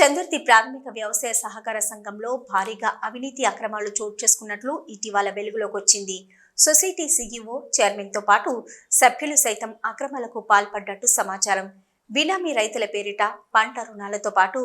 చందుర్తి ప్రాథమిక వ్యవసాయ సహకార సంఘంలో భారీగా అవినీతి అక్రమాలు చోటు చేసుకున్నట్లు ఇటీవల వెలుగులోకి వచ్చింది. సొసైటీ సీఈఓ చైర్మన్తో పాటు సభ్యులు సైతం అక్రమాలకు పాల్పడ్డట్టు సమాచారం. బినామీ రైతుల పేరిట పంట రుణాలతో పాటు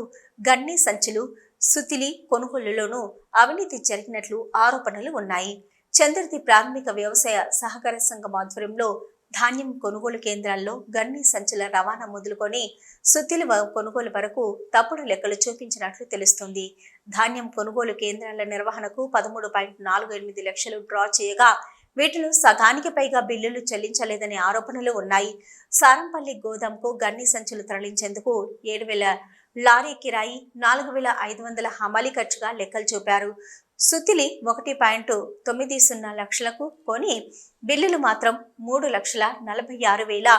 గన్ని సంచులు సుతిలి కొనుగోలులోనూ అవినీతి జరిగినట్లు ఆరోపణలు ఉన్నాయి. చంద్రతి ప్రాథమిక వ్యవసాయ సహకార సంఘం ఆధ్వర్యంలో ధాన్యం కొనుగోలు కేంద్రాల్లో గన్ని సంచుల రవాణా మొదలుకొని సుత్తిల కొనుగోలు వరకు తప్పుడు లెక్కలు చూపించినట్లు తెలుస్తుంది. ధాన్యం కొనుగోలు కేంద్రాల నిర్వహణకు పదమూడు పాయింట్ నాలుగు ఎనిమిది లక్షలు డ్రా చేయగా వీటిలో సగానికి పైగా బిల్లులు చెల్లించలేదనే ఆరోపణలు ఉన్నాయి. సారంపల్లి గోదాంకు గన్ని సంచులు తరలించేందుకు ఏడు వేల లారీ కిరాయి నాలుగు వేల ఐదు వందల హమాలి ఖర్చుగా లెక్కలు చూపారు. సుతిలి ఒకటి పాయింట్ తొమ్మిది సున్నా లక్షలకు కొని బిల్లులు మాత్రం మూడు లక్షల నలభై ఆరు వేల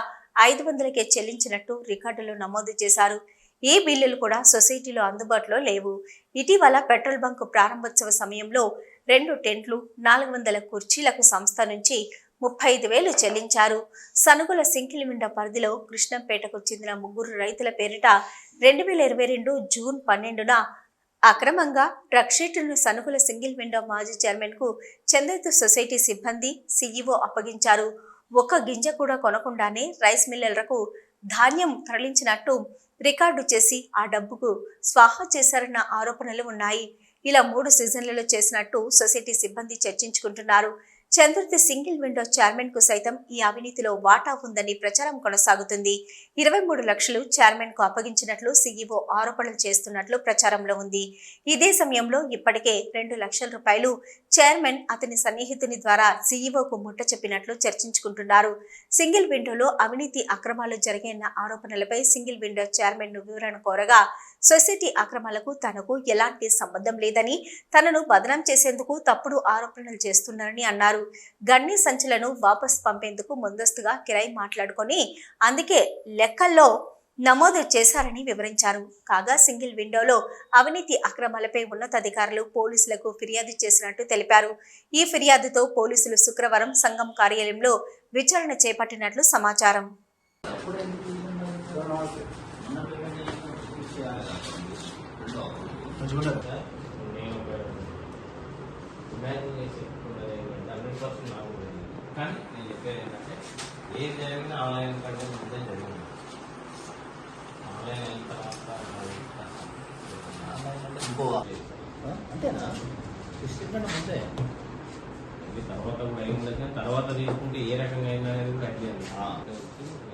ఐదు వందలకే చెల్లించినట్టు రికార్డులు నమోదు చేశారు. ఈ బిల్లులు కూడా సొసైటీలో అందుబాటులో లేవు. ఇటీవల పెట్రోల్ బంక్ ప్రారంభోత్సవ సమయంలో రెండు టెంట్లు నాలుగు వందల కుర్చీలకు సంస్థ నుంచి ముప్పై ఐదు వేలు చెల్లించారు. సనుగుల సింకిలిమిండ పరిధిలో కృష్ణంపేటకు చెందిన ముగ్గురు రైతుల పేరిట రెండు వేల ఇరవై రెండు జూన్ పన్నెండున అక్రమంగా ట్రక్ సనుకుల సింగిల్ విండో మాజీ చైర్మన్కు చంద్రతు సొసైటీ సిబ్బంది సీఈఓ అప్పగించారు. ఒక్క గింజ కూడా కొనకుండానే రైస్ మిల్లర్లకు ధాన్యం తరలించినట్టు రికార్డు చేసి ఆ డబ్బుకు స్వాహా చేశారన్న ఆరోపణలు ఉన్నాయి. ఇలా మూడు సీజన్లలో చేసినట్టు సొసైటీ సిబ్బంది చర్చించుకుంటున్నారు. చంద్రతి సింగిల్ విండో చైర్మన్కు సైతం ఈ అవినీతిలో వాటా ఉందని ప్రచారం కొనసాగుతుంది. ఇరవై మూడు లక్షలు చైర్మన్కు అప్పగించినట్లు సీఈఓ ఆరోపణలు చేస్తున్నట్లు ప్రచారంలో ఉంది. ఇదే సమయంలో ఇప్పటికే రెండు లక్షల రూపాయలు చైర్మన్ అతని సన్నిహితుని ద్వారా సీఈఓకు ముట్ట చెప్పినట్లు చర్చించుకుంటున్నారు. సింగిల్ విండోలో అవినీతి అక్రమాలు జరిగాయన్న ఆరోపణలపై సింగిల్ విండో చైర్మన్ను వివరణ కోరగా సొసైటీ అక్రమాలకు తనకు ఎలాంటి సంబంధం లేదని తనను బదనాం చేసేందుకు తప్పుడు ఆరోపణలు చేస్తున్నారని అన్నారు. గన్ని సంచులను వాపస్ పంపేందుకు ముందస్తుగా కిరాయి మాట్లాడుకొని అందుకే లెక్కల్లో నమోదు చేశారని వివరించారు. కాగా సింగిల్ విండోలో అవినీతి అక్రమాలపై ఉన్నతాధికారులు పోలీసులకు ఫిర్యాదు చేసినట్టు తెలిపారు. ఈ ఫిర్యాదుతో పోలీసులు శుక్రవారం సంఘం కార్యాలయంలో విచారణ చేపట్టినట్లు సమాచారం. చూడదు నేను ఒక ఇమాజిన్ చేసి హండ్రెడ్ పర్సెంట్. కానీ నేను చెప్పేది ఏంటంటే ఏది జరిగినా ఆన్లైన్ కంటే ముందే జరిగింది ఆన్లైన్ అయిన తర్వాత. ఆన్లైన్ అంటే ఇంకో? అంతేనా కంటే ముందే తర్వాత కూడా ఏం తర్వాత తీసుకుంటే ఏ రకంగా అయినా అనేది ఉంది. ఆ.